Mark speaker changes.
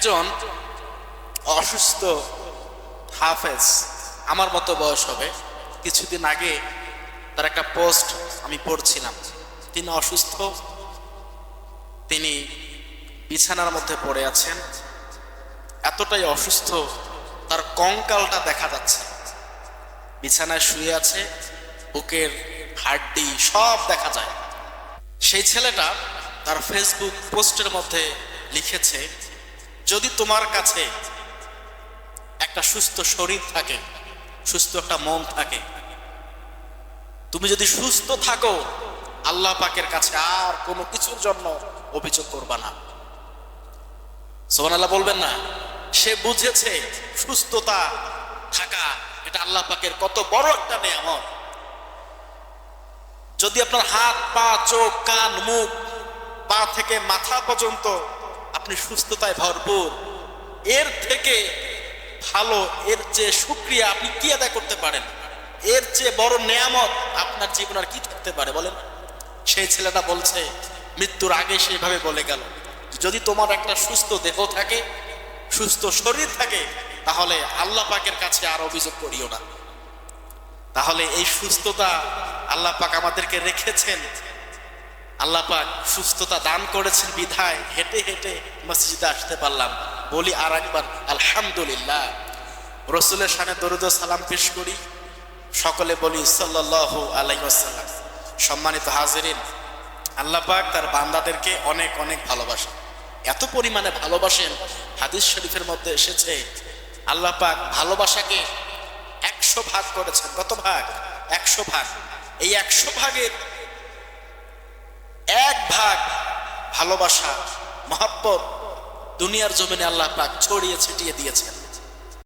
Speaker 1: একজন অসুস্থ হাফেজ, আমার মতো বয়স হবে। কিছুদিন আগে তার একটা পোস্ট আমি পড়ছিলাম। তিনি অসুস্থ, তিনি বিছানার মধ্যে পড়ে আছেন। এতটাই অসুস্থ, তার কঙ্কালটা দেখা যাচ্ছে। বিছানায় শুয়ে আছে, বুকের হাড্ডি সব দেখা যায়। সেই ছেলেটা তার ফেসবুক পোস্টের মধ্যে লিখেছে যদি তোমার কাছে একটা সুস্থ শরীর থাকে, সুস্থ একটা মন থাকে, তুমি যদি সুস্থ থাকো, আল্লাহ পাকের কাছে আর কোনো কিছুর জন্য অভিযোগ করবা না। সোমান আল্লাহ বলবেন না, সে বুঝেছে সুস্থতা থাকা, এটা আল্লাহ পাকের কত বড় একটা নেয়ামত। যদি আপনার হাত, পা, চোখ, কান, মুখ, পা থেকে মাথা পর্যন্ত আপনি সুস্থতায় ভরপুর। এর থেকে ভালো, এর চেয়ে সুক্রিয়া আপনি কি আদায় করতে পারেন? এর চেয়ে বড় নেয়ামত আপনার জীবন আর কি থাকতে পারে বলেন? সেই ছেলেটা বলছে, মৃত্যুর আগে সেইভাবে বলে গেল, যদি তোমার একটা সুস্থ দেহ থাকে, সুস্থ শরীর থাকে, তাহলে আল্লাহ পাকের কাছে আর অভিযোগ করিও না। তাহলে এই সুস্থতা আল্লাহ পাক আমাদেরকে রেখেছেন। আল্লাহ পাক সুস্থতা দান করেছেন বিধায় হেঁটে হেঁটে মসজিদে আসতে পারলাম। বলি আর একবার, আলহামদুলিল্লাহ। রসুলের সামনে দরুদ সালাম পেশ করি। সকলে বলি সাল্লাহ আলাইসাল্লাম সম্মানিত হাজিরিন, আল্লাহ পাক তার বান্দাদেরকে অনেক অনেক ভালোবাসেন। এত পরিমাণে ভালোবাসেন, হাদিস শরীফের মধ্যে এসেছে, আল্লাহ পাক ভালোবাসাকে একশো ভাগ করেছেন। কত ভাগ? একশো ভাগ। এই একশো ভাগের এক ভাগ ভালোবাসা মহাব্বত দুনিয়ার জমিনে আল্লাহ পাক ছড়িয়ে ছিটিয়ে দিয়েছেন।